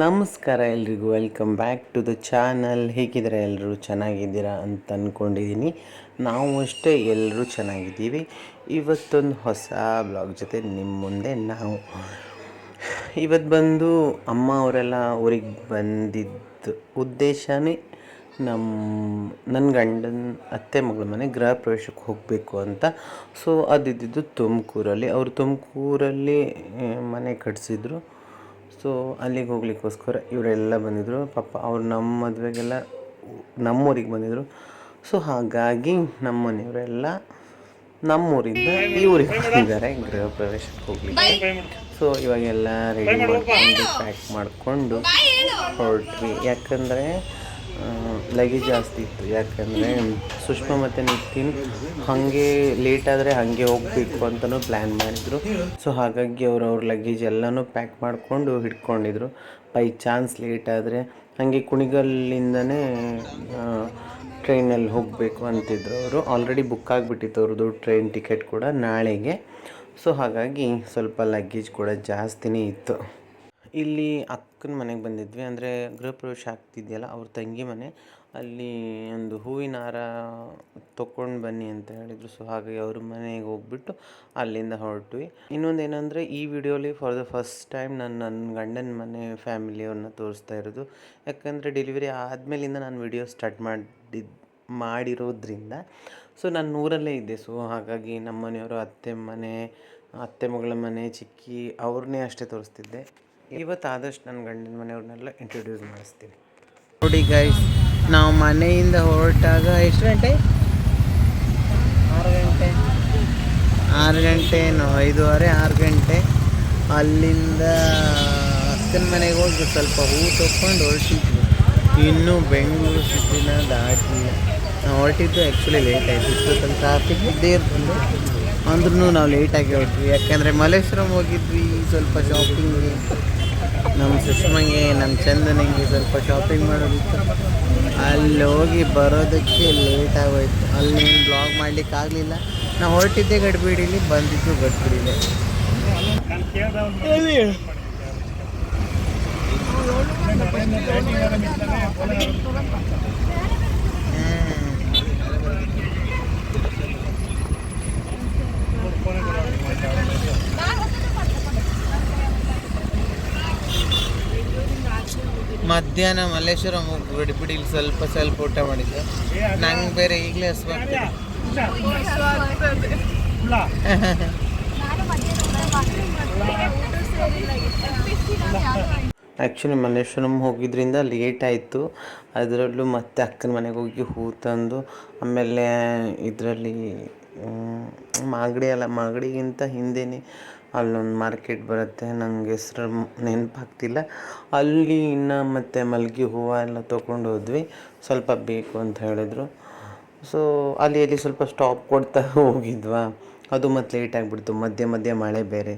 ನಮಸ್ಕಾರ ಎಲ್ರಿಗೂ welcome back to the channel ಹೇಗಿದ್ದೀರಾ ಎಲ್ಲರೂ ಚೆನ್ನಾಗಿದ್ದೀರಾ ಅಂತ ಅಂದ್ಕೊಂಡಿದ್ದೀನಿ ನಾವು ಅಷ್ಟೇ ಎಲ್ಲರೂ ಚೆನ್ನಾಗಿದ್ದೀವಿ. ಇವತ್ತೊಂದು ಹೊಸ ಬ್ಲಾಗ್ ಜೊತೆ ನಿಮ್ಮ ಮುಂದೆ ನಾವು. ಇವತ್ತು ಬಂದು ಅಮ್ಮ ಅವರೆಲ್ಲ ಊರಿಗೆ ಬಂದಿದ್ದ ಉದ್ದೇಶನೇ ನಮ್ಮ ನನ್ನ ಗಂಡನ ಅತ್ತೆ ಮಗಳ ಮನೆ ಗೃಹ ಪ್ರವೇಶಕ್ಕೆ ಹೋಗಬೇಕು ಅಂತ. ಸೊ ಅದಿದ್ದು ತುಮಕೂರಲ್ಲಿ. ಅವರು ತುಮಕೂರಲ್ಲಿ ಮನೆ ಕಟ್ಸಿದ್ರು. ಸೊ ಅಲ್ಲಿಗೆ ಹೋಗ್ಲಿಕ್ಕೋಸ್ಕರ ಇವರೆಲ್ಲ ಬಂದಿದ್ದರು ಪಾಪ ಅವ್ರು ನಮ್ಮ ಮದುವೆಗೆಲ್ಲ ನಮ್ಮೂರಿಗೆ ಬಂದಿದ್ದರು ಸೊ ಹಾಗಾಗಿ ನಮ್ಮ ಮನೆಯವರೆಲ್ಲ ನಮ್ಮೂರಿಂದ ಈ ಊರಿಗೆ ಬಂದಿದ್ದಾರೆ. ಗೃಹ ಪ್ರವೇಶಕ್ಕೆ ಹೋಗ್ಲಿಕ್ಕೆ. ಸೊ ಇವಾಗೆಲ್ಲ ರೆಡಿ ಮಾಡಿಕೊಂಡು ಪ್ಯಾಕ್ ಮಾಡಿಕೊಂಡು ಹೊರಟ್ವಿ. ಯಾಕಂದರೆ ಲಗೇಜ್ ಜಾಸ್ತಿ ಇತ್ತು. ಯಾಕಂದರೆ ಸುಷ್ಮಾ ಮತ್ತು ನಿತಿನ್ ಹಾಗೆ ಲೇಟ್ ಆದರೆ ಹಾಗೆ ಹೋಗಬೇಕು ಅಂತಲೂ ಪ್ಲ್ಯಾನ್ ಮಾಡಿದರು. ಸೊ ಹಾಗಾಗಿ ಅವ್ರು ಅವ್ರ ಲಗೇಜ್ ಎಲ್ಲನೂ ಪ್ಯಾಕ್ ಮಾಡಿಕೊಂಡು ಹಿಡ್ಕೊಂಡಿದ್ರು. ಬೈ ಚಾನ್ಸ್ ಲೇಟ್ ಆದರೆ ಹಾಗೆ ಕುಣಿಗಲ್ಲಿಂದನೇ ಟ್ರೈನಲ್ಲಿ ಹೋಗಬೇಕು ಅಂತಿದ್ರು ಅವರು. ಆಲ್ರೆಡಿ ಬುಕ್ ಆಗಿಬಿಟ್ಟಿತ್ತು ಅವ್ರದ್ದು ಟ್ರೈನ್ ಟಿಕೆಟ್ ಕೂಡ ನಾಳೆಗೆ. ಸೊ ಹಾಗಾಗಿ ಸ್ವಲ್ಪ ಲಗೇಜ್ ಕೂಡ ಜಾಸ್ತಿನೇ ಇತ್ತು. ಇಲ್ಲಿ ಅಕ್ಕನ ಮನೆಗೆ ಬಂದಿದ್ವಿ. ಅಂದರೆ ಗೃಹಪ್ರವೇಶ ಆಗ್ತಿದೆಯಲ್ಲ, ಅವ್ರ ತಂಗಿ ಮನೆ. ಅಲ್ಲಿ ಒಂದು ಹೂವಿನ ಹಾರ ತೊಗೊಂಡು ಬನ್ನಿ ಅಂತ ಹೇಳಿದರು. ಸೊ ಹಾಗಾಗಿ ಅವ್ರ ಮನೆಗೆ ಹೋಗ್ಬಿಟ್ಟು ಅಲ್ಲಿಂದ ಹೊರಟ್ವಿ. ಇನ್ನೊಂದು ಏನಂದರೆ ಈ ವಿಡಿಯೋಲಿ ಫಾರ್ ದ ಫಸ್ಟ್ ಟೈಮ್ ನಾನು ನನ್ನ ಗಂಡನ ಮನೆ ಫ್ಯಾಮಿಲಿಯವ್ರನ್ನ ತೋರಿಸ್ತಾ ಇರೋದು. ಯಾಕಂದರೆ ಡೆಲಿವರಿ ಆದಮೇಲಿಂದ ನಾನು ವಿಡಿಯೋ ಸ್ಟಾರ್ಟ್ ಮಾಡಿದ್ದು ಮಾಡಿರೋದ್ರಿಂದ ಸೊ ನಾನು ಊರಲ್ಲೇ ಇದ್ದೆ. ಸೊ ಹಾಗಾಗಿ ನಮ್ಮ ಮನೆಯವರು ಅತ್ತೆ ಮನೆ, ಅತ್ತೆ ಮಗಳ ಮನೆ, ಚಿಕ್ಕಿ, ಅವ್ರನ್ನೇ ಅಷ್ಟೇ ತೋರಿಸ್ತಿದ್ದೆ. ಇವತ್ತು ಆದಷ್ಟು ನನ್ನ ಗಂಡನ ಮನೆಯವ್ರನ್ನೆಲ್ಲ ಇಂಟ್ರೊಡ್ಯೂಸ್ ಮಾಡಿಸ್ತೀನಿ ನೋಡಿ ಗೈಸ್ ನಾವು ಮನೆಯಿಂದ ಹೊರಟಾಗ ಎಷ್ಟು ಗಂಟೆ? ಆರು ಗಂಟೆ. ಆರು ಗಂಟೆ ಏನೋ? ಐದೂವರೆ ಆರು ಗಂಟೆ. ಅಲ್ಲಿಂದ ಅಕ್ಕನ ಮನೆಗೆ ಹೋಗಿ ಸ್ವಲ್ಪ ಹೂ ತೊಗೊಂಡು ಹೊರಟಿದ್ವಿ. ಇನ್ನೂ ಬೆಂಗಳೂರು ಸಿಟಿನ ದಾಟಿಲ್ಲ. ನಾವು ಹೊರಟಿದ್ದು ಆ್ಯಕ್ಚುಲಿ ಲೇಟ್ ಆಯಿತು. ಇಷ್ಟೊತ್ತಲ್ಲಿ ಟ್ರಾಫಿಕ್ ಇದ್ದೇ ಇರ್ತದೆ ಅಂದ್ರೂ ನಾವು ಲೇಟಾಗಿ ಹೊರಟ್ವಿ. ಯಾಕೆಂದರೆ ಮಲ್ಲೇಶ್ವರಂ ಹೋಗಿದ್ವಿ ಸ್ವಲ್ಪ ಶಾಪಿಂಗ್ಗೆ ನಮ್ಮ ಸುಷ್ಮಂಗೆ, ನಮ್ಮ ಚಂದನಿಗೆ ಸ್ವಲ್ಪ ಶಾಪಿಂಗ್ ಮಾಡೋದಿತ್ತು. ಅಲ್ಲಿ ಹೋಗಿ ಬರೋದಕ್ಕೆ ಲೇಟ್ ಆಗೋಯ್ತು. ಅಲ್ಲಿ ಬ್ಲಾಗ್ ಮಾಡ್ಲಿಕ್ಕೆ ಆಗಲಿಲ್ಲ. ನಾವು ಹೊರಟಿದ್ದೆ ಗಡ್ಬಿಡಿಲಿ, ಬಂದಿದ್ದು ಗಡ್ಬಿಡಿಲೆ. ಮಧ್ಯಾಹ್ನ ಮಲ್ಲೇಶ್ವರಂ ಹೋಗಿ ಇಲ್ಲಿ ಸ್ವಲ್ಪ ಸ್ವಲ್ಪ ಊಟ ಮಾಡಿದ್ದೆ. ನಂಗೆ ಬೇರೆ ಈಗಲೇ ಹಸ್ವಾಗ್ತಿದೆ. ಆ್ಯಕ್ಚುಲಿ ಮಲ್ಲೇಶ್ವರಂ ಹೋಗಿದ್ರಿಂದ ಲೇಟ್ ಆಯಿತು. ಅದರಲ್ಲೂ ಮತ್ತೆ ಅಕ್ಕನ ಮನೆಗೆ ಹೋಗಿ ಹೂ ತಂದು, ಆಮೇಲೆ ಇದರಲ್ಲಿ ಮಾಗಡಿ ಅಲ್ಲ, ಮಾಗಡಿಗಿಂತ ಹಿಂದೆನೇ ಅಲ್ಲೊಂದು ಮಾರ್ಕೆಟ್ ಬರುತ್ತೆ. ನನಗೆ ಹೆಸ್ರು ನೆನಪಾಗ್ತಿಲ್ಲ. ಅಲ್ಲಿ ಇನ್ನು ಮತ್ತು ಮಲ್ಗಿ ಹೂವು ಎಲ್ಲ ತೊಗೊಂಡು ಹೋದ್ವಿ. ಸ್ವಲ್ಪ ಬೇಕು ಅಂತ ಹೇಳಿದ್ರು. ಸೊ ಅಲ್ಲಿ ಅಲ್ಲಿ ಸ್ವಲ್ಪ ಸ್ಟಾಪ್ ಕೊಡ್ತಾ ಹೋಗಿದ್ವಾ. ಅದು ಮತ್ತು ಲೇಟ್ ಆಗಿಬಿಡ್ತು. ಮಧ್ಯೆ ಮಧ್ಯೆ ಮಳೆ ಬೇರೆ.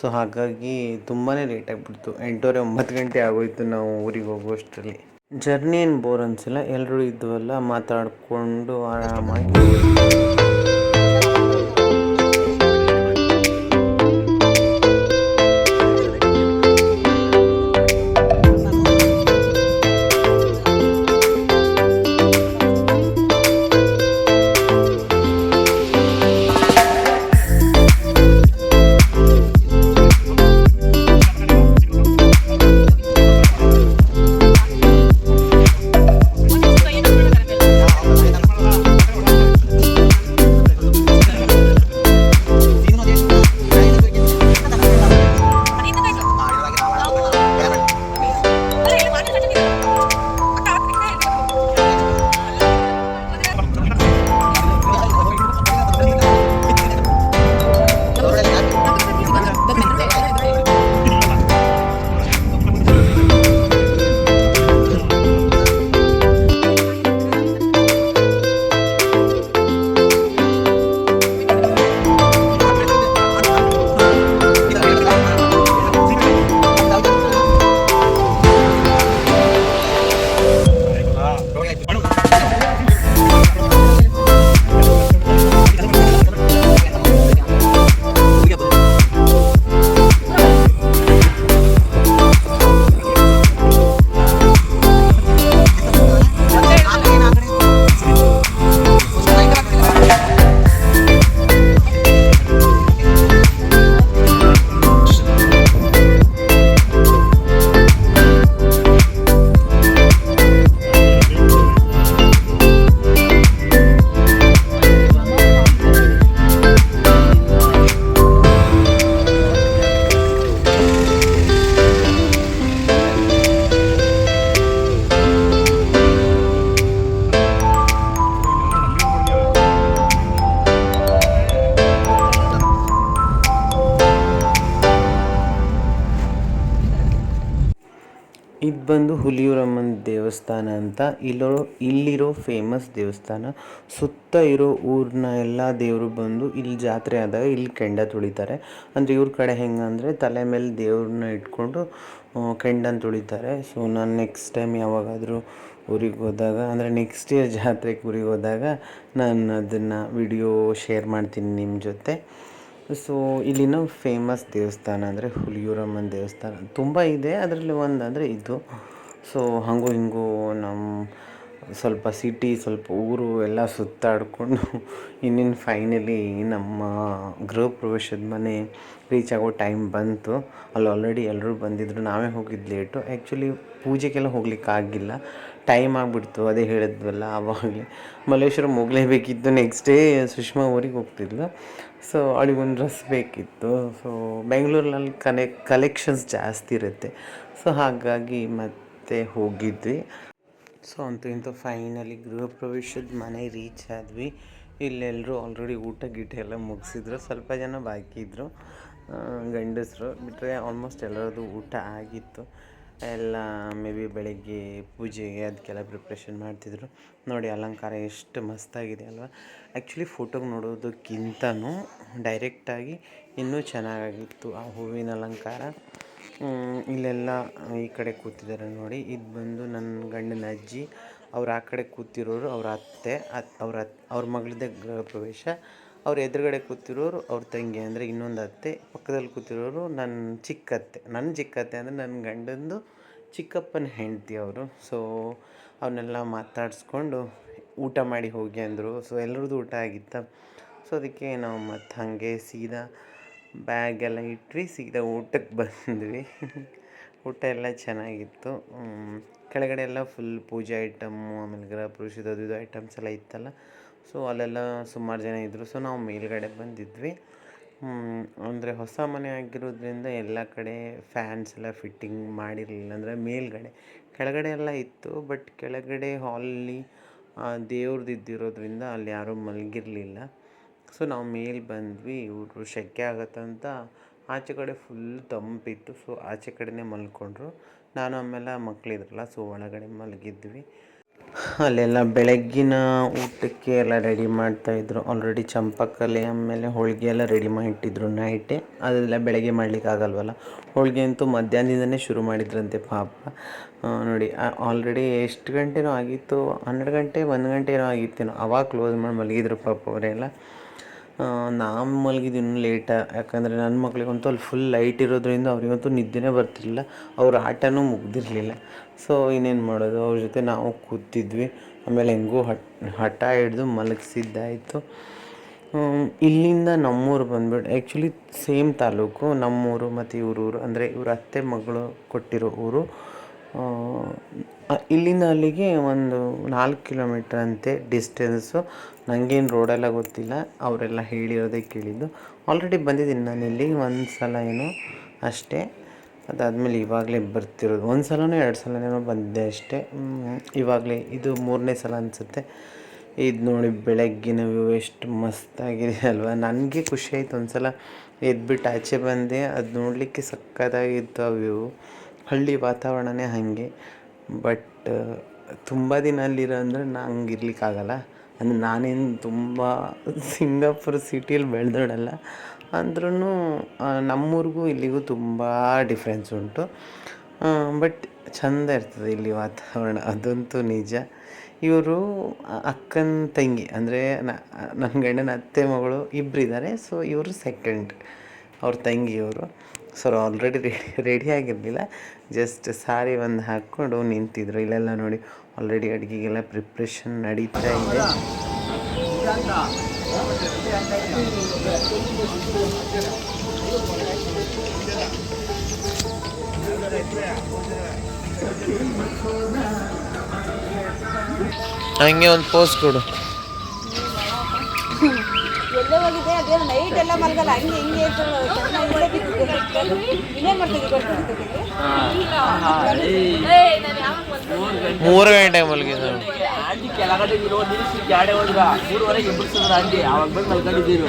ಸೊ ಹಾಗಾಗಿ ತುಂಬಾ ಲೇಟ್ ಆಗಿಬಿಡ್ತು. ಎಂಟೂವರೆ ಒಂಬತ್ತು ಗಂಟೆ ಆಗೋಯ್ತು ನಾವು ಊರಿಗೆ ಹೋಗುವಷ್ಟರಲ್ಲಿ. ಜರ್ನಿ ಏನು ಬೋರ್ ಅನಿಸಿಲ್ಲ. ಎಲ್ಲರೂ ಇದ್ವಲ್ಲ, ಮಾತಾಡಿಕೊಂಡು ಆರಾಮಾಗಿ. ಅಂತ ಇಲ್ಲೋ, ಇಲ್ಲಿರೋ ಫೇಮಸ್ ದೇವಸ್ಥಾನ, ಸುತ್ತ ಇರೋ ಊರಿನ ಎಲ್ಲ ದೇವರು ಬಂದು ಇಲ್ಲಿ ಜಾತ್ರೆ ಆದಾಗ ಇಲ್ಲಿ ಕೆಂಡ ತುಳಿತಾರೆ. ಅಂದರೆ ಇವ್ರ ಕಡೆ ಹೆಂಗಂದರೆ ತಲೆ ಮೇಲೆ ದೇವ್ರನ್ನ ಇಟ್ಕೊಂಡು ಕೆಂಡನ ತುಳಿತಾರೆ. ಸೊ ನಾನು ನೆಕ್ಸ್ಟ್ ಟೈಮ್ ಯಾವಾಗಾದರೂ ಊರಿಗೆ ಹೋದಾಗ, ಅಂದರೆ ನೆಕ್ಸ್ಟ್ ಇಯರ್ ಜಾತ್ರೆಗೆ ಊರಿಗೆ ಹೋದಾಗ ನಾನು ಅದನ್ನು ವಿಡಿಯೋ ಶೇರ್ ಮಾಡ್ತೀನಿ ನಿಮ್ಮ ಜೊತೆ. ಸೊ ಇಲ್ಲಿನ ಫೇಮಸ್ ದೇವಸ್ಥಾನ ಅಂದರೆ ಹುಲಿಯೂರಮ್ಮನ ದೇವಸ್ಥಾನ. ತುಂಬ ಇದೆ, ಅದರಲ್ಲಿ ಒಂದು ಅಂದರೆ ಇದು. ಸೊ ಹಾಗೂ ಹಿಂಗೂ ನಮ್ಮ ಸ್ವಲ್ಪ ಸಿಟಿ ಸ್ವಲ್ಪ ಊರು ಎಲ್ಲ ಸುತ್ತಾಡಿಕೊಂಡು ಇನ್ನಿನ್ನು ಫೈನಲಿ ನಮ್ಮ ಗೃಹ ಪ್ರವೇಶದ ಮನೆ ರೀಚ್ ಆಗೋ ಟೈಮ್ ಬಂತು. ಅಲ್ಲಿ ಆಲ್ರೆಡಿ ಎಲ್ಲರೂ ಬಂದಿದ್ದರು ನಾವೇ ಹೋಗಿದ್ದು ಲೇಟು ಆ್ಯಕ್ಚುಲಿ ಪೂಜೆಗೆಲ್ಲ ಹೋಗ್ಲಿಕ್ಕಾಗಿಲ್ಲ ಟೈಮ್ ಆಗಿಬಿಡ್ತು. ಅದೇ ಹೇಳಿದ್ವಲ್ಲ ಆವಾಗಲೇ ಮಲ್ಲೇಶ್ವರ ಹೋಗಲೇಬೇಕಿತ್ತು. ನೆಕ್ಸ್ಟ್ ಡೇ ಸುಷ್ಮಾ ಊರಿಗೆ ಹೋಗ್ತಿದ್ಲು. ಸೊ ಅವಳಿಗೊಂದು ಡ್ರೆಸ್ ಬೇಕಿತ್ತು. ಸೊ ಬೆಂಗಳೂರಲ್ಲಿ ಕನೆ ಕಲೆಕ್ಷನ್ಸ್ ಜಾಸ್ತಿ ಇರುತ್ತೆ. ಸೊ ಹಾಗಾಗಿ ಮತ್ತೆ ಹೋಗಿದ್ವಿ. ಸೊ ಅಂತೂ ಇಂತೂ ಫೈನಲಿ ಗೃಹ ಪ್ರವೇಶದ ಮನೆ ರೀಚ್ ಆದ್ವಿ. ಇಲ್ಲೆಲ್ಲರೂ ಆಲ್ರೆಡಿ ಊಟ ಗೀಟ ಎಲ್ಲ ಮುಗಿಸಿದ್ರು. ಸ್ವಲ್ಪ ಜನ ಬಾಕಿ ಇದ್ದರು ಗಂಡಸರು ಬಿಟ್ಟರೆ ಆಲ್ಮೋಸ್ಟ್ ಎಲ್ಲರದು ಊಟ ಆಗಿತ್ತು. ಎಲ್ಲ ಮೇ ಬಿ ಬೆಳಗ್ಗೆ ಪೂಜೆಗೆ ಅದಕ್ಕೆಲ್ಲ ಪ್ರಿಪ್ರೇಷನ್ ಮಾಡ್ತಿದ್ರು. ನೋಡಿ ಅಲಂಕಾರ ಎಷ್ಟು ಮಸ್ತಾಗಿದೆ ಅಲ್ವಾ. ಆ್ಯಕ್ಚುಲಿ ಫೋಟೋಗೆ ನೋಡೋದಕ್ಕಿಂತನೂ ಡೈರೆಕ್ಟಾಗಿ ಇನ್ನೂ ಚೆನ್ನಾಗಿತ್ತು ಆ ಹೂವಿನ ಅಲಂಕಾರ. ಇಲ್ಲೆಲ್ಲ ಈ ಕಡೆ ಕೂತಿದ್ದಾರೆ ನೋಡಿ. ಇದು ಬಂದು ನನ್ನ ಗಂಡನ ಅಜ್ಜಿ, ಅವ್ರು ಆ ಕಡೆ ಕೂತಿರೋರು ಅವ್ರ ಅತ್ತೆ, ಅತ್, ಅವ್ರ ಅತ್, ಅವ್ರ ಮಗಳದ್ದೇ ಗೃಹ ಪ್ರವೇಶ. ಅವ್ರ ಎದುರುಗಡೆ ಕೂತಿರೋರು ಅವ್ರ ತಂಗಿ, ಅಂದರೆ ಇನ್ನೊಂದು ಅತ್ತೆ. ಪಕ್ಕದಲ್ಲಿ ಕೂತಿರೋರು ನನ್ನ ಚಿಕ್ಕತ್ತೆ ನನ್ನ ಚಿಕ್ಕತ್ತೆ ಅಂದರೆ ನನ್ನ ಗಂಡಂದು ಚಿಕ್ಕಪ್ಪನ ಹೆಂಡತಿ ಅವರು. ಸೊ ಅವನ್ನೆಲ್ಲ ಮಾತಾಡಿಸ್ಕೊಂಡು ಊಟ ಮಾಡಿ ಹೋಗಿ ಅಂದರು. ಸೊ ಎಲ್ಲರದ್ದು ಊಟ ಆಗಿತ್ತ? ಸೊ, ಅದಕ್ಕೆ ನಾವು ಮತ್ತು ಹಾಗೆ ಸೀದಾ ಬ್ಯಾಗ್ ಎಲ್ಲ ಇಟ್ವಿ, ಸೀದಾ ಊಟಕ್ಕೆ ಬಂದ್ವಿ. ಊಟ ಎಲ್ಲ ಚೆನ್ನಾಗಿತ್ತು. ಕೆಳಗಡೆ ಎಲ್ಲ ಫುಲ್ ಪೂಜೆ ಐಟಮ್ಮು ಆಮೇಲೆ ಗೃಹ ಪುರುಷದ ಅದು ಇದು ಐಟಮ್ಸ್ ಎಲ್ಲ ಇತ್ತಲ್ಲ. ಸೊ ಅಲ್ಲೆಲ್ಲ ಸುಮಾರು ಜನ ಇದ್ದರು ಸೊ ನಾವು ಮೇಲ್ಗಡೆ ಬಂದಿದ್ವಿ. ಅಂದರೆ ಹೊಸ ಮನೆ ಆಗಿರೋದ್ರಿಂದ ಎಲ್ಲ ಕಡೆ ಫ್ಯಾನ್ಸ್ ಎಲ್ಲ ಫಿಟ್ಟಿಂಗ್ ಮಾಡಿರಲಿಲ್ಲ. ಅಂದರೆ ಮೇಲ್ಗಡೆ, ಕೆಳಗಡೆ ಎಲ್ಲ ಇತ್ತು. ಬಟ್ ಕೆಳಗಡೆ ಹಾಲಲ್ಲಿ ದೇವ್ರದ್ದು ಇದ್ದಿರೋದ್ರಿಂದ ಅಲ್ಲಿ ಯಾರೂ ಮಲಗಿರಲಿಲ್ಲ. ಸೊ ನಾವು ಮೇಲೆ ಬಂದ್ವಿ ಇವರು ಶೆಕೆ ಆಗತ್ತಂತ ಆಚೆ ಕಡೆ ಫುಲ್ ತಂಪಿತ್ತು. ಸೊ ಆಚೆ ಕಡೆನೇ ಮಲ್ಕೊಂಡ್ರು. ನಾನು ಆಮೇಲೆ ಮಕ್ಕಳಿದ್ರಲ್ಲ ಸೊ ಒಳಗಡೆ ಮಲಗಿದ್ವಿ. ಅಲ್ಲೆಲ್ಲ ಬೆಳಗ್ಗಿನ ಊಟಕ್ಕೆ ಎಲ್ಲ ರೆಡಿ ಮಾಡ್ತಾಯಿದ್ರು ಆಲ್ರೆಡಿ ಚಂಪಕಲಿ ಆಮೇಲೆ ಹೋಳಿಗೆ ಎಲ್ಲ ರೆಡಿ ಮಾಡಿಟ್ಟಿದ್ರು ನೈಟೇ ಅದೆಲ್ಲ ಬೆಳಗ್ಗೆ ಮಾಡ್ಲಿಕ್ಕೆ ಆಗಲ್ವಲ್ಲ. ಹೋಳಿಗೆ ಅಂತೂ ಮಧ್ಯಾಹ್ನದಿಂದನೇ ಶುರು ಮಾಡಿದ್ರಂತೆ ಪಾಪ. ನೋಡಿ ಆಲ್ರೆಡಿ ಎಷ್ಟು ಗಂಟೆನೋ ಆಗಿತ್ತು, ಹನ್ನೆರಡು ಗಂಟೆ, ಒಂದು ಗಂಟೆನೋ ಆಗಿತ್ತೇನೋ. ಅವಾಗ ಕ್ಲೋಸ್ ಮಾಡಿ ಮಲಗಿದ್ರು ಪಾಪ ಅವರೆಲ್ಲ. ನಾವು ಮಲಗಿದ್ದು ಇನ್ನೂ ಲೇಟ ಯಾಕಂದರೆ ನನ್ನ ಮಕ್ಳಿಗಂತೂ ಅಲ್ಲಿ ಫುಲ್ ಲೈಟ್ ಇರೋದ್ರಿಂದ ಅವರಿಗಂತೂ ನಿದ್ದೆನೇ ಬರ್ತಿರಲಿಲ್ಲ. ಅವ್ರ ಆಟನೂ ಮುಗ್ದಿರಲಿಲ್ಲ. ಸೊ ಇನ್ನೇನು ಮಾಡೋದು? ಅವ್ರ ಜೊತೆ ನಾವು ಕೂತಿದ್ವಿ. ಆಮೇಲೆ ಹೆಂಗೂ ಹಟ್, ಹಠ ಹಿಡಿದು ಮಲಗಿಸಿದ್ದಾಯಿತು. ಇಲ್ಲಿಂದ ನಮ್ಮೂರು ಬಂದ್ಬಿಟ್ಟು ಆ್ಯಕ್ಚುಲಿ ಸೇಮ್ ತಾಲೂಕು, ನಮ್ಮೂರು ಮತ್ತು ಇವರೂರು. ಅಂದರೆ ಇವ್ರ ಅತ್ತೆ ಮಗಳು ಕೊಟ್ಟಿರೋ ಊರು. ಇಲ್ಲಿಂದ ಅಲ್ಲಿಗೆ ಒಂದು ನಾಲ್ಕು ಕಿಲೋಮೀಟ್ರ್ ಅಂತೆ ಡಿಸ್ಟೆನ್ಸು ನನಗೇನು ರೋಡೆಲ್ಲ ಗೊತ್ತಿಲ್ಲ. ಅವರೆಲ್ಲ ಹೇಳಿರೋದೇ ಕೇಳಿದ್ದು. ಆಲ್ರೆಡಿ ಬಂದಿದ್ದೀನಿ ನಾನು ಇಲ್ಲಿ. ಒಂದು ಸಲ ಏನೋ, ಅಷ್ಟೇ. ಅದಾದಮೇಲೆ ಇವಾಗಲೇ ಬರ್ತಿರೋದು. ಒಂದು ಸಲನೋ ಎರಡು ಸಲನೇನೋ ಬಂದಿದ್ದೆ ಅಷ್ಟೇ. ಇವಾಗಲೇ ಇದು ಮೂರನೇ ಸಲ ಅನಿಸುತ್ತೆ. ಇದು ನೋಡಿ ಬೆಳಗ್ಗಿನ ವ್ಯೂ ಎಷ್ಟು ಮಸ್ತಾಗಿದೆ ಅಲ್ವಾ. ನನಗೆ ಖುಷಿ ಆಯ್ತು. ಒಂದು ಸಲ ಎದ್ಬಿಟ್ಟು ಆಚೆ ಬಂದೆ. ಅದು ನೋಡಲಿಕ್ಕೆ ಸಕ್ಕತ್ತಾಗಿತ್ತು ಆ ವ್ಯೂ ಹಳ್ಳಿ ವಾತಾವರಣನೇ ಹಾಗೆ. ಬಟ್ ತುಂಬ ದಿನ ಅಲ್ಲಿರೋ ಅಂದರೆ ನಂಗೆ ಇರ್ಲಿಕ್ಕಾಗಲ್ಲ. ಅಂದರೆ ನಾನೇನು ತುಂಬ ಸಿಂಗಾಪುರ್ ಸಿಟಿಯಲ್ಲಿ ಬೆಳೆದೋಳಲ್ಲ ಅಂದ್ರೂ ನಮ್ಮೂರಿಗೂ ಇಲ್ಲಿಗೂ ತುಂಬ ಡಿಫ್ರೆನ್ಸ್ ಉಂಟು. ಬಟ್ ಚಂದ ಇರ್ತದೆ ಇಲ್ಲಿ ವಾತಾವರಣ, ಅದಂತೂ ನಿಜ. ಇವರು ಅಕ್ಕನ ತಂಗಿ, ಅಂದರೆ ನನ್ನ ಗಂಡನ ಅತ್ತೆ ಮಗಳು ಇಬ್ಬರಿದ್ದಾರೆ ಸೊ ಇವರು ಸೆಕೆಂಡ್ ಅವ್ರ ತಂಗಿಯವರು. ಸೊ ಆಲ್ರೆಡಿ ರೆಡಿ ರೆಡಿ ಆಗಿರಲಿಲ್ಲ. ಜಸ್ಟ್ ಸಾರಿ ಒಂದು ಹಾಕ್ಕೊಂಡು ನಿಂತಿದ್ರು, ಇಲ್ಲೆಲ್ಲ ನೋಡಿ ಆಲ್ರೆಡಿ ಅಡುಗೆಗೆಲ್ಲ ಪ್ರಿಪ್ರೇಷನ್ ನಡೀತಾ ಇದೆ ಹಂಗೆ ಒಂದು ಪೋಸ್ಟ್ ಕೊಡು ಎಲ್ಲೇ ಹೋಗಿದೆ ಅದೇನು ನೈಟ್ ಎಲ್ಲ ಮಲಗಲ್ಲ ಹಂಗೆ ಹಿಂಗೆ ಮೂರು ಗಂಟೆ ಮಲಗಿದ್ರು ಆಂಟಿ ಕೆಳಗಡೆ ಇರೋ ನಿಲ್ಲಿಸಿ ಗಾಡಿ ಒಳಗ. ಮೂರುವರೆಗೆ ಎಬ್ಬಿಸಿದ್ರ ಆಂಟಿ. ಅವಾಗ ಬಂದು ಮಲ್ಕೊಂಡಿದ್ದೀರು.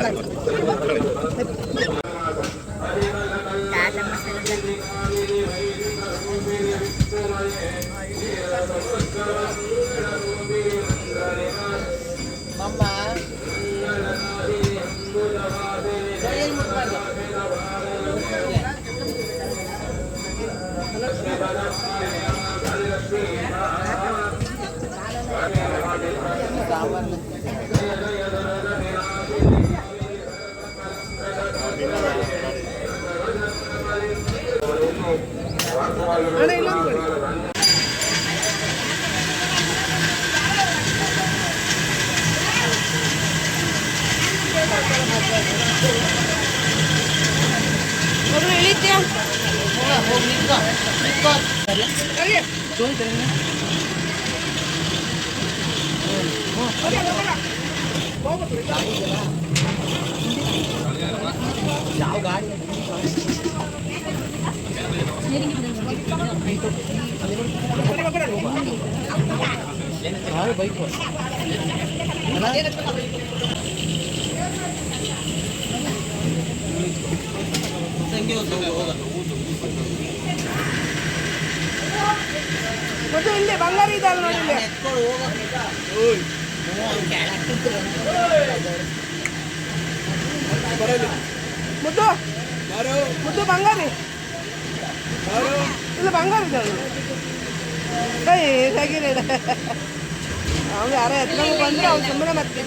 ಅಕ್ಕನ ನಿಶುಗೆ ಎಬ್ಬಿಸ್ಬಿಟ್ಟು ಮಲಗಿದ್ಯಾ ಮತ್ತೆ ಇಲ್ಲಿ ಬಂಗಾರ ಇದೆ ಅಲ್ಲಿ ನೋಡಿ. ಮುದ್ದು ಮುದ್ದು ಬಂಗಾರಿ. ಇಲ್ಲ, ಬಂಗಾರ ಇದೆ ಕೈ ತೆಗೀರಿ ಅವ್ನು ಯಾರೋ ಎತ್ಕೊಂಡು ಬಂದ್ರೆ, ಅವ್ನು ಸುಮ್ಮನೆ ಮತ್ತೆ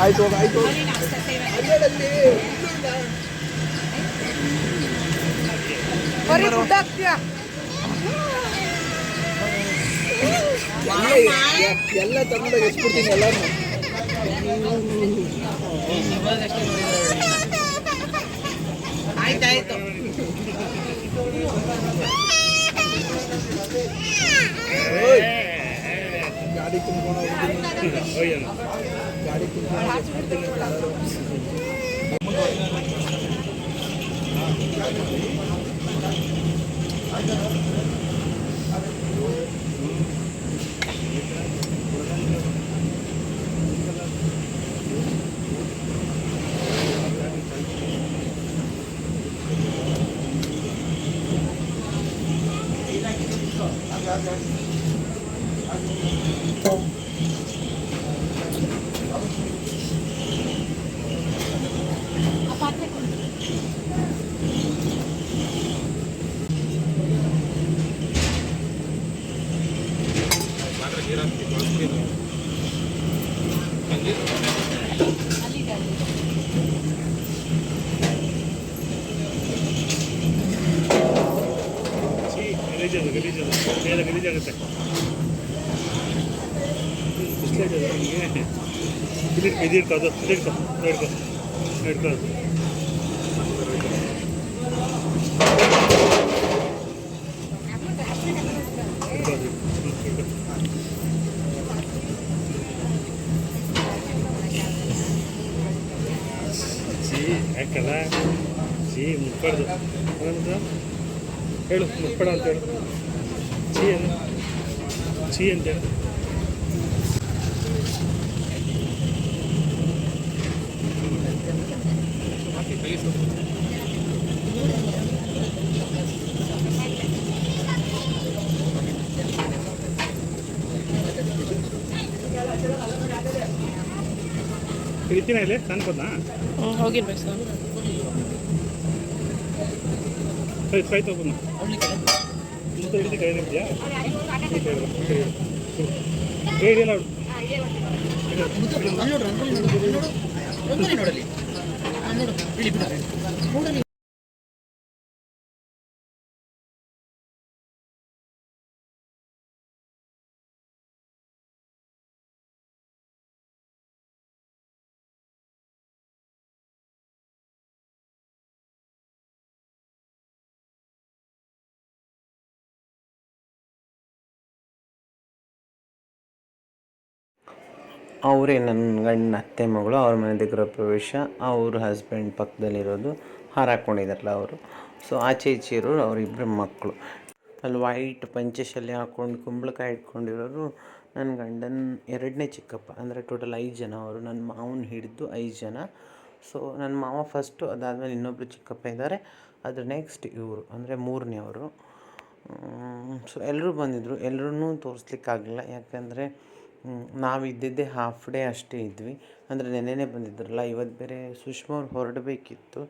ಆಯ್ತು ಹೋಗ ಆಯ್ತು ಬರೀ ಫುಡ್ ಹಾಕ್ತೀಯಾ ಎಲ್ಲ ತಗೊಂಡೋಗಿ ಎಸ್ಬಿಡ್ತೀನಿ ಎಲ್ಲಾನು ಆಯ್ತಾಯ್ತು ಗಾಡಿ ತುಂಬ್ಕೊಂಡು ಗಾಡಿ ತುಂಬ್ಕೊಂಡು ಅದು. ಇಟ್ಕೋ ಅದು. ಹ್ಮ್, ಇಟ್ಕೋ. ಸಿ ಯಾಕಲ್ಲ ಸಿ ಮುಟ್ಬಾರ್ದು ಏನಂತ ಹೇಳು ಮುಟ್ಬೇಡ ಅಂತ ಹೇಳು ಚೀ ಅನ್ನು ಚೀ ಅಂತ ಹೇಳು ಇರ್ತೀನ ಇಲ್ಲಿ ಅನ್ಕೋದ್ನಾ ಹೋಗಿರ್ಬೇಕು ಸರ್ ಆಯ್ತು ಆಯ್ತು ಹೋಗೋಣ ಮತ್ತೆ ಹಿಡಿದು ಕೈ ನಿಂತಿಯಾ ಹೇಳಿ ನೋಡು ಅವರೇ ನನ್ನ ಗಂಡನ ಅತ್ತೆ ಮಗಳು, ಅವ್ರ ಮನೆ ಗೃಹ ಪ್ರವೇಶ, ಅವ್ರ ಹಸ್ಬೆಂಡ್ ಪಕ್ಕದಲ್ಲಿರೋದು ಹಾರ ಹಾಕ್ಕೊಂಡಿದ್ದಾರಲ್ಲ ಅವರು. ಸೊ ಆಚೆ ಈಚೆ ಇರೋರು ಅವರಿಬ್ಬರು ಮಕ್ಕಳು. ಅಲ್ಲಿ ವೈಟ್ ಪಂಚಶಲ್ಯ ಹಾಕ್ಕೊಂಡು ಕುಂಬಳಕಾಯಿ ಇಟ್ಕೊಂಡಿರೋರು ನನ್ನ ಗಂಡನ ಎರಡನೇ ಚಿಕ್ಕಪ್ಪ. ಅಂದರೆ ಟೋಟಲ್ ಐದು ಜನ ಅವರು. ನನ್ನ ಮಾವನ ಹಿಡಿದು ಐದು ಜನ. ಸೊ ನನ್ನ ಮಾವ ಫಸ್ಟು ಅದಾದಮೇಲೆ ಇನ್ನೊಬ್ಬರು ಚಿಕ್ಕಪ್ಪ ಇದ್ದಾರೆ ಅದ್ರ ನೆಕ್ಸ್ಟ್ ಇವರು. ಅಂದರೆ ಮೂರನೇ ಅವರು. ಸೊ ಎಲ್ಲರೂ ಬಂದಿದ್ದರು ಎಲ್ಲರೂ ತೋರಿಸ್ಲಿಕ್ಕಾಗಲಿಲ್ಲ. ಯಾಕಂದರೆ ನಾವು ಇದ್ದಿದ್ದೇ ಹಾಫ್ ಡೇ ಅಷ್ಟೇ ಇದ್ವಿ ಅಂದರೆ ನೆನ್ನೆನೇ ಬಂದಿದ್ರಲ್ಲ ಇವತ್ತು ಬೇರೆ ಸುಷ್ಮಾ ಅವ್ರು ಹೊರಡಬೇಕಿತ್ತು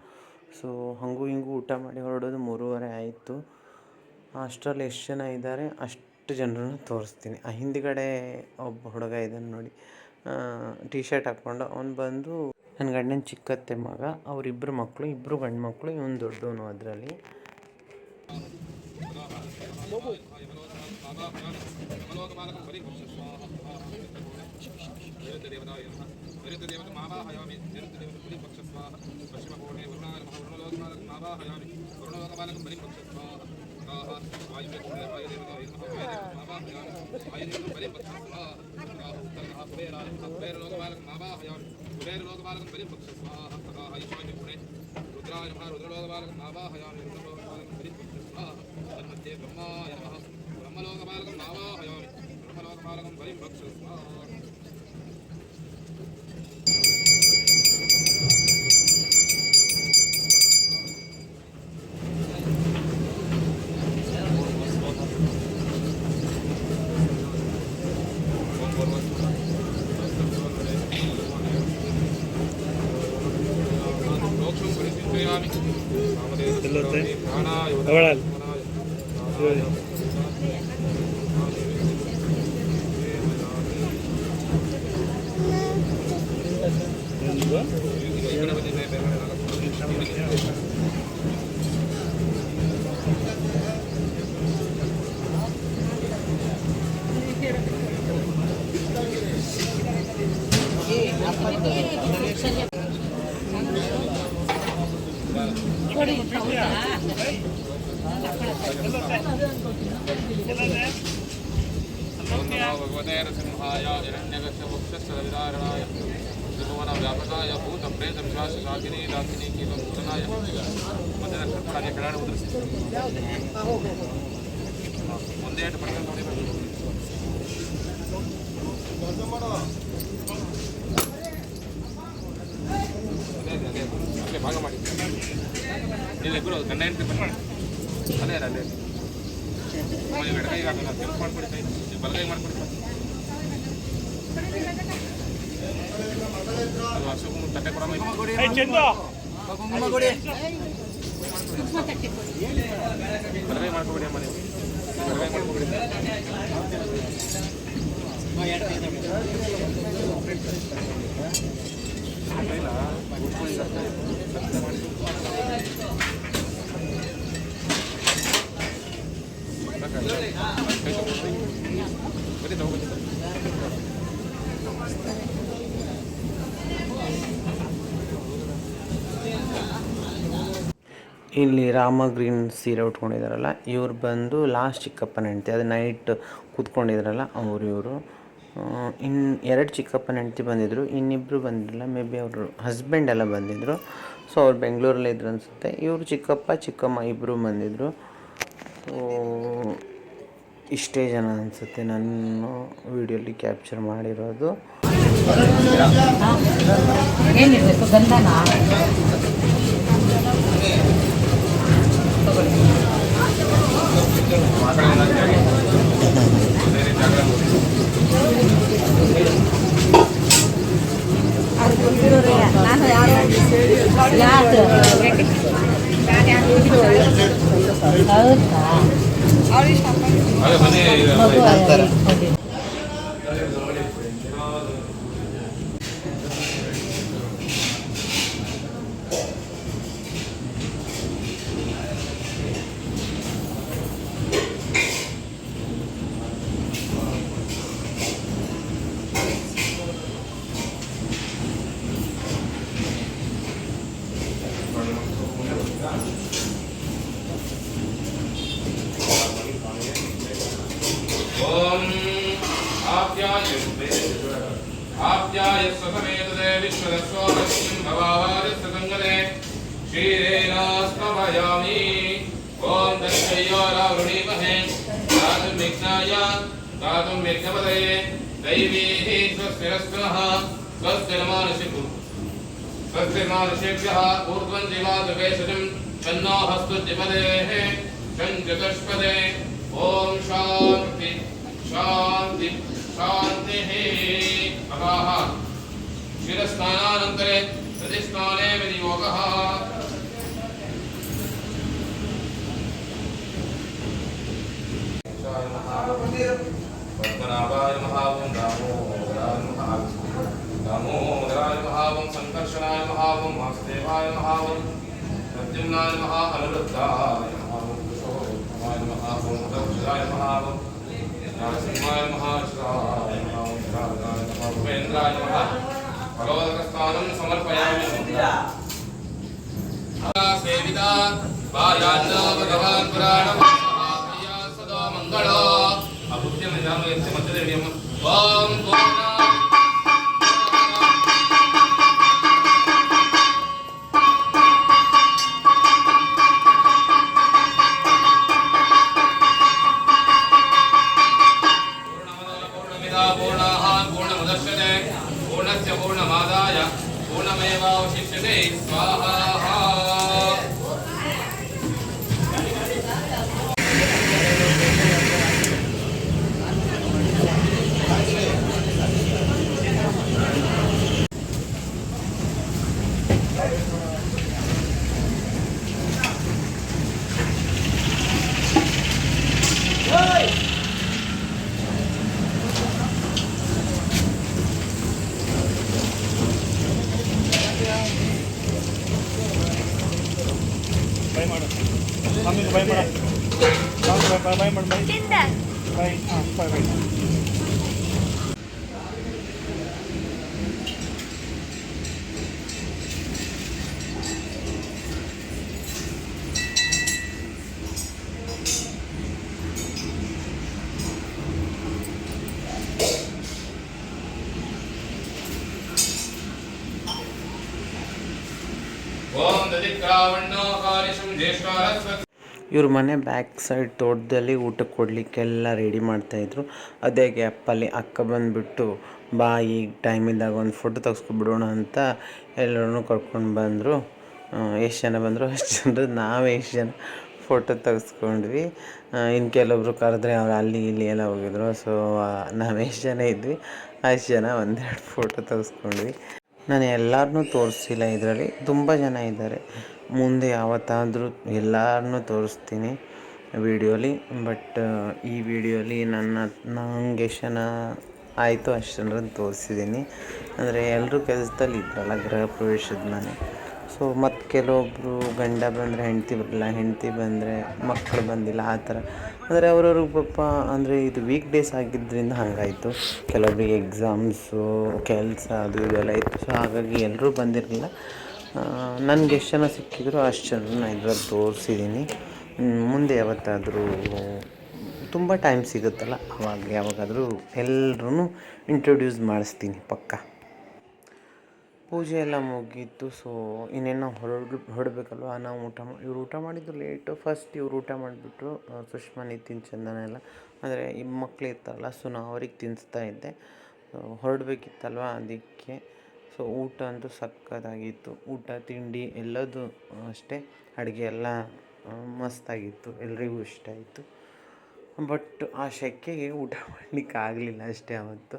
ಸೊ ಹಾಗೂ ಹಿಂಗೂ ಊಟ ಮಾಡಿ ಹೊರಡೋದು ಮೂರುವರೆ ಆಯಿತು ಅಷ್ಟರಲ್ಲಿ ಎಷ್ಟು ಜನ ಇದ್ದಾರೆ ಅಷ್ಟು ಜನರನ್ನು ತೋರಿಸ್ತೀನಿ ಆ ಹಿಂದ್ಗಡೆ ಒಬ್ಬ ಹುಡುಗ ಇದ್ದಾನೆ ನೋಡಿ ಟಿ ಶರ್ಟ್ ಹಾಕ್ಕೊಂಡು ಅವ್ನು ಬಂದು ನನ್ನ ಗಂಡನ ಚಿಕ್ಕತ್ತೆ ಮಗ ಅವರಿಬ್ಬರು ಮಕ್ಕಳು ಇಬ್ಬರು ಗಂಡು ಮಕ್ಕಳು ಇವನು ದೊಡ್ಡವನು ಅದರಲ್ಲಿ నిరుద్రదేవతాయ నమ నిరుద్రదేవత మావాహయామి నిరుద్రదేవత బలిపక్షస్వాహ పశ్చిమకోణే వరుణాగమ వరుణలోకమాలకం మావాహయామి వరుణలోకమాలకం బలిపక్షస్వాహ వాయుకోణే వాయుదేవతాయ నమ వాయుదేవత మావాహయామి వాయుదేవత బలిపక్షస్వాహ కుబేరలోకమాలకం మావాహయామి కుబేరలోకమాలకం బలిపక్షస్వాహ తథా హైవాయుకోణే రుద్రాయ నమ రుద్రలోకమాలకం మావాహయామి రుద్రలోకమాలకం బలిపక్షస్వాహ తన్మధ్యే బ్రహ్మాయ నమ బ్రహ్మలోకమాలకం మావాహయామి బ్రహ్మలోకమాలకం బలిపక్షస్వాహ ಇಲ್ಲ ಇಬ್ಬರು ಗಂಡ ಹೆಂಡತಿ ಬಂದು ಅದೇ ಅಲ್ಲೇ ನೀವು ಎಡಗೈಗೆ ಆಗಲ್ಲ ಕೆಂಪು ಮಾಡ್ಕೊಡಿ ಕೈ ಬಲಗೈ ಮಾಡ್ಕೊಡಿ. ಅದು ಹಸು ತಟ್ಟೆ ಕೊಡಮ್ಮ ಚಂದು. ಬಲಗೈ ಮಾಡ್ಕೊಬಿಡಿ ಅಮ್ಮ ನೀವು. ಬಲಗೈ ಮಾಡ್ಕೊಬಿಡಿ. ಇಲ್ಲ ಇಲ್ಲಿ ರಾಮ ಗ್ರೀನ್ ಸೀರೆ ಉಟ್ಕೊಂಡಿದ್ದಾರಲ್ಲ ಇವ್ರು ಬಂದು ಲಾಸ್ಟ್ ಚಿಕ್ಕಪ್ಪನ ಹೆಂಡತಿ, ಅದು ನೈಟ್ ಕೂತ್ಕೊಂಡಿದ್ರಲ್ಲ ಅವ್ರು ಇವರು. ಇನ್ನು ಎರಡು ಚಿಕ್ಕಪ್ಪನ ಹೆಂಡ್ತಿ ಬಂದಿದ್ದರು ಇನ್ನಿಬ್ಬರು ಬಂದಿರಲಿಲ್ಲ ಮೇ ಬಿ ಅವರು ಹಸ್ಬೆಂಡ್ ಎಲ್ಲ ಬಂದಿದ್ದರು ಸೊ ಅವ್ರು ಬೆಂಗಳೂರಲ್ಲೇ ಇದ್ರು ಅನಿಸುತ್ತೆ. ಇವರು ಚಿಕ್ಕಪ್ಪ ಚಿಕ್ಕಮ್ಮ ಇಬ್ಬರು ಬಂದಿದ್ದರು ಸೊ ಇಷ್ಟೇ ಜನ ಅನಿಸುತ್ತೆ ನಾನು ವಿಡಿಯೋಲಿ ಕ್ಯಾಪ್ಚರ್ ಮಾಡಿರೋದು. ಯಾರು ओम शांति शांति शांति अगाः शिरस्नानानन्तरे प्रतिस्नाने विनियोगः। पद्मनाभाय महावं रामो राय रामो राय वासुदेवाय प्रद्युम्नाय महावं कुशोत्तमाय महावं दक्षराय महावं नरसिंहाय महाश्राय महावं राजाय महा भूपेन्द्राय महा भगवतस्थानं समर्पयामि सेविता वायान्न भगवान् पुराणं सदा मङ्गलो अभुक्त्यं निजामयस्य मध्यदेव्यम् ॐ पूर्णा ಬೈ ಬೈ ಮಾಡು ಬೈ ಇವ್ರ ಮನೆ ಬ್ಯಾಕ್ ಸೈಡ್ ತೋಟದಲ್ಲಿ ಊಟಕ್ಕೆ ಕೊಡಲಿಕ್ಕೆಲ್ಲ ರೆಡಿ ಮಾಡ್ತಾಯಿದ್ರು ಅದೇ ಗ್ಯಾಪಲ್ಲಿ ಅಕ್ಕ ಬಂದುಬಿಟ್ಟು, ಬಾ, ಈಗ ಟೈಮ್ ಇದ್ದಾಗ ಒಂದು ಫೋಟೋ ತೆಗೆಸ್ಕೊಬಿಡೋಣ ಅಂತ ಎಲ್ಲರೂ ಕರ್ಕೊಂಡು ಬಂದರು. ಎಷ್ಟು ಜನ ಬಂದರು? ಅಷ್ಟು ಜನರು. ನಾವು ಎಷ್ಟು ಜನ ಫೋಟೋ ತೆಗೆಸ್ಕೊಂಡ್ವಿ. ಇನ್ನು ಕೆಲವೊಬ್ರು ಕರೆದ್ರೆ ಅವ್ರು ಅಲ್ಲಿ ಇಲ್ಲಿ ಎಲ್ಲ ಹೋಗಿದ್ರು. ಸೊ ನಾವು ಎಷ್ಟು ಜನ ಇದ್ವಿ? ಅಷ್ಟು ಜನ ಒಂದೆರಡು ಫೋಟೋ ತೆಗೆಸ್ಕೊಂಡ್ವಿ. ನಾನು ಎಲ್ಲರನ್ನೂ ತೋರಿಸಿಲ್ಲ ಇದರಲ್ಲಿ. ತುಂಬ ಜನ ಇದ್ದಾರೆ. ಮುಂದೆ ಯಾವತ್ತಾದರೂ ಎಲ್ಲರನ್ನೂ ತೋರಿಸ್ತೀನಿ ವಿಡಿಯೋಲಿ. ಬಟ್ ಈ ವಿಡಿಯೋಲಿ ನನ್ನ ನಂಗೆ ಎಷ್ಟು ಜನ ಆಯಿತು ಅಷ್ಟು ಜನರನ್ನು ತೋರಿಸಿದ್ದೀನಿ. ಅಂದರೆ ಎಲ್ಲರೂ ಕೆಲಸದಲ್ಲಿ ಇದ್ರಲ್ಲ, ಗೃಹ ಪ್ರವೇಶದ ಮನೆ. ಸೊ ಮತ್ತು ಕೆಲವೊಬ್ಬರು ಗಂಡ ಬಂದರೆ ಹೆಂಡತಿ ಬರಲಿಲ್ಲ ಹೆಂಡತಿ ಬಂದರೆ ಮಕ್ಕಳು ಬಂದಿಲ್ಲ, ಆ ಥರ. ಅಂದರೆ ಅವ್ರವ್ರಿಗೆ ಪಾಪ, ಅಂದರೆ ಇದು ವೀಕ್ ಡೇಸ್ ಆಗಿದ್ದರಿಂದ ಹಾಗಾಯಿತು. ಕೆಲವೊಬ್ಬರಿಗೆ ಎಕ್ಸಾಮ್ಸು ಕೆಲಸ, ಅದು ಇದೆಲ್ಲ ಇತ್ತು. ಸೊ ಹಾಗಾಗಿ ಎಲ್ಲರೂ ಬಂದಿರಲಿಲ್ಲ. ನನಗೆ ಎಷ್ಟು ಜನ ಸಿಕ್ಕಿದ್ರು ಅಷ್ಟು ಜನರನ್ನ ಇದ್ರಲ್ಲಿ ತೋರಿಸಿದ್ದೀನಿ. ಮುಂದೆ ಯಾವತ್ತಾದರೂ ತುಂಬ ಟೈಮ್ ಸಿಗುತ್ತಲ್ಲ, ಅವಾಗ ಯಾವಾಗಾದರೂ ಎಲ್ಲರೂ ಇಂಟ್ರೊಡ್ಯೂಸ್ ಮಾಡಿಸ್ತೀನಿ ಪಕ್ಕ. ಪೂಜೆ ಎಲ್ಲ ಮುಗೀತು ಸೊ ಇನ್ನೇನು ಹೊರಡು ಹೊರಡಬೇಕಲ್ವ ನಾವು ಊಟ ಮಾಡಿ ಇವ್ರು ಊಟ ಮಾಡಿದ್ದು ಲೇಟು ಫಸ್ಟ್ ಇವ್ರು ಊಟ ಮಾಡಿಬಿಟ್ಟು ಸುಷ್ಮಾ, ನಿತಿನ್, ಚಂದನ ಎಲ್ಲ. ಅಂದರೆ ಈ ಮಕ್ಕಳು ಇರ್ತಾರಲ್ಲ ಸೊ ನಾವು ಅವ್ರಿಗೆ ತಿನ್ನಿಸ್ತಾ ಇದ್ದೆ. ಹೊರಡಬೇಕಿತ್ತಲ್ವ ಅದಕ್ಕೆ. ಸೊ ಊಟ ಅಂತೂ ಸಕ್ಕತ್ತಾಗಿತ್ತು. ಊಟ, ತಿಂಡಿ ಎಲ್ಲದೂ ಅಷ್ಟೇ. ಅಡುಗೆ ಎಲ್ಲ ಮಸ್ತಾಗಿತ್ತು. ಎಲ್ರಿಗೂ ಇಷ್ಟ ಆಯಿತು. ಬಟ್ ಆ ಸೆಕೆಗೆ ಊಟ ಮಾಡಲಿಕ್ಕೆ ಆಗಲಿಲ್ಲ ಅಷ್ಟೇ ಅವತ್ತು.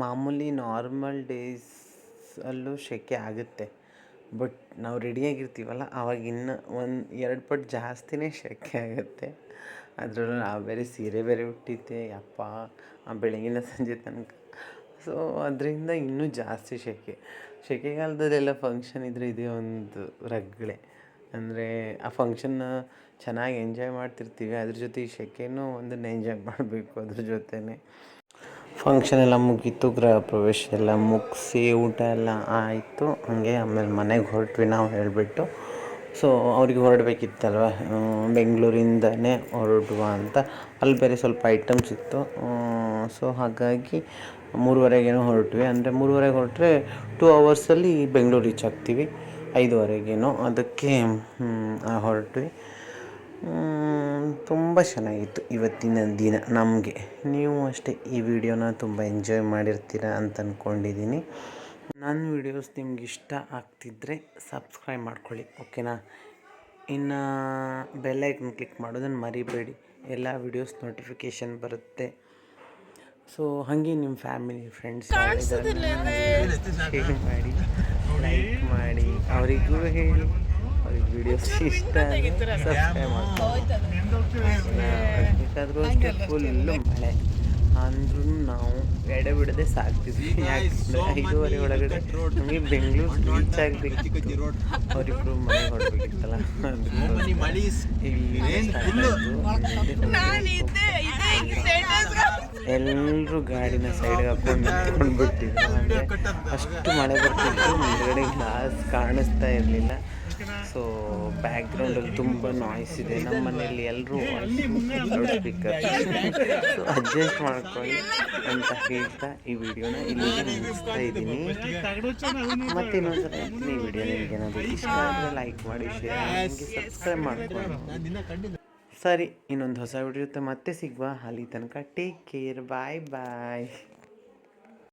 ಮಾಮೂಲಿ ನಾರ್ಮಲ್ ಡೇಸ್ ಅಲ್ಲೂ ಸೆಕೆ ಆಗುತ್ತೆ. ಬಟ್ ನಾವು ರೆಡಿಯಾಗಿರ್ತೀವಲ್ಲ ಆವಾಗ ಇನ್ನು ಒಂದು ಎರಡು ಪಟ್ಟು ಜಾಸ್ತಿನೇ ಸೆಕೆ ಆಗುತ್ತೆ. ಅದರಲ್ಲೂ ನಾವು ಬೇರೆ ಸೀರೆ ಬೇರೆ ಉಟ್ಟಿದ್ದೆ, ಯಪ್ಪ ಬೆಳಗಿನ ಸಂಜೆ ತನಕ ಸೊ ಅದರಿಂದ ಇನ್ನೂ ಜಾಸ್ತಿ ಸೆಕೆ ಸೆಕೆಗಾಲದಲ್ಲೆಲ್ಲ ಫಂಕ್ಷನ್ ಇದ್ದರೆ ಇದೇ ಒಂದು ರಗಳೆ. ಅಂದರೆ ಆ ಫಂಕ್ಷನ್ನ ಚೆನ್ನಾಗಿ ಎಂಜಾಯ್ ಮಾಡ್ತಿರ್ತೀವಿ. ಅದ್ರ ಜೊತೆ ಈ ಸೆಕೆನೂ ಒಂದನ್ನು ಎಂಜಾಯ್ ಮಾಡಬೇಕು ಅದ್ರ ಜೊತೆನೆ. ಫಂಕ್ಷನ್ ಎಲ್ಲ ಮುಗೀತು, ಗೃಹ ಪ್ರವೇಶ ಎಲ್ಲ ಮುಗಿಸಿ ಊಟ ಎಲ್ಲ ಆಯಿತು. ಹಾಗೆ ಆಮೇಲೆ ಮನೆಗೆ ಹೊರಟ್ವಿ ನಾವು ಹೇಳಿಬಿಟ್ಟು. ಸೊ ಅವ್ರಿಗೆ ಹೊರಡಬೇಕಿತ್ತಲ್ವ? ಬೆಂಗಳೂರಿಂದನೇ ಹೊರಡುವ ಅಂತ. ಅಲ್ಲಿ ಬೇರೆ ಸ್ವಲ್ಪ ಐಟಮ್ಸ್ ಇತ್ತು. ಸೊ ಹಾಗಾಗಿ ಮೂರುವರೆಗೇನೋ ಹೊರಟ್ವಿ. ಅಂದರೆ ಮೂರುವರೆಗೆ ಹೊರಟ್ರೆ ಟೂ ಅವರ್ಸಲ್ಲಿ ಬೆಂಗಳೂರು ರೀಚ್ ಆಗ್ತೀವಿ. ಐದುವರೆಗೇನೋ ಅದಕ್ಕೆ ಹೊರಟ್ವಿ. ತುಂಬ ಚೆನ್ನಾಗಿತ್ತು ಇವತ್ತಿನ ದಿನ ನಮಗೆ. ನೀವು ಅಷ್ಟೇ ಈ ವಿಡಿಯೋನ ತುಂಬ ಎಂಜಾಯ್ ಮಾಡಿರ್ತೀರ ಅಂತ ಅಂದ್ಕೊಂಡಿದ್ದೀನಿ ನನ್ನ ವಿಡಿಯೋಸ್ ನಿಮ್ಗೆ ಇಷ್ಟ ಆಗ್ತಿದ್ರೆ ಸಬ್ಸ್ಕ್ರೈಬ್ ಮಾಡ್ಕೊಳ್ಳಿ ಓಕೆನಾ ಇನ್ನು ಬೆಲ್ಲೈಕನ್ ಕ್ಲಿಕ್ ಮಾಡೋದನ್ನು ಮರಿಬೇಡಿ. ಎಲ್ಲ ವೀಡಿಯೋಸ್ ನೋಟಿಫಿಕೇಷನ್ ಬರುತ್ತೆ. ಸೊ ಹಾಗೆ ನಿಮ್ಮ ಫ್ಯಾಮಿಲಿ ಫ್ರೆಂಡ್ಸ್ ಶೇರ್ ಮಾಡಿ ಲೈಕ್ ಮಾಡಿ ಅವರಿಗೂ ಹೇಳಿ. ಅವ್ರಿಗೆ ವಿಡಿಯೋಸ್ ಇಷ್ಟ ಸಬ್ಸ್ಕ್ರೈಬ್ ಅಷ್ಟೇ ಫುಲ್ಲು ಮಳೆ. ಅಂದ್ರೂ ನಾವು ಎಡೆ ಬಿಡದೆ ಸಾಕ್ತಿದ್ವಿ ಯಾಕೆ ಐದೂವರೆ ಒಳಗಡೆ ನಮಗೆ ಬೆಂಗಳೂರು ರೀಚ್ ಆಗಬೇಕಿತ್ತು ಅವರಿಬ್ರು ಮನೆ ಹೊರಡ್ಬೇಕಿತ್ತಲ್ಲ ಇಲ್ಲಿ ಎಲ್ಲರೂ ಗಾಡಿನ ಸೈಡ್ಗೆ ಹಾಕೊಂಡು ನಿಂತ್ಕೊಂಡು ಬಿಟ್ಟಿದ್ರು ಅಂದರೆ ಅಷ್ಟು ಮಳೆ ಬರ್ತಿತ್ತು, ಮುಂದ್ಗಡೆ ಗ್ಲಾಸ್ ಕಾಣಿಸ್ತಾ ಇರಲಿಲ್ಲ. ಸೊ ಬ್ಯಾಕ್ಗ್ರೌಂಡಲ್ಲಿ ತುಂಬ ನಾಯ್ಸ್ ಇದೆ. ನಮ್ಮ ಮನೆಯಲ್ಲಿ ಎಲ್ಲರೂ ಲೌಡ್ ಸ್ಪೀಕರ್ ಅಡ್ಜಸ್ಟ್ ಮಾಡ್ಕೊಳ್ಳಿ ಅಂತ ಹೇಳ್ತಾ ಈ ವಿಡಿಯೋನ ಇಲ್ಲಿಗೆ ಮುಗಿಸ್ತಾ ಇದ್ದೀನಿ. ಮತ್ತೆ ಇನ್ನೊಂದ್ಸಲ ಈ ವಿಡಿಯೋ ನಿಮಗೆ ಏನಾದರೂ ಇಷ್ಟ ಆದರೆ ಲೈಕ್ ಮಾಡಿ ಶೇರ್ ಮಾಡಿ ಸಬ್ಸ್ಕ್ರೈಬ್ ಮಾಡ್ಕೊಂಡು ಸರಿ ಇನ್ನೊಂದು ಹೊಸ ವಿಡಿಯೋ ಮತ್ತೆ ಸಿಗುವ. ಅಲ್ಲಿ ತನಕ ಟೇಕ್ ಕೇರ್ ಬಾಯ್ ಬಾಯ್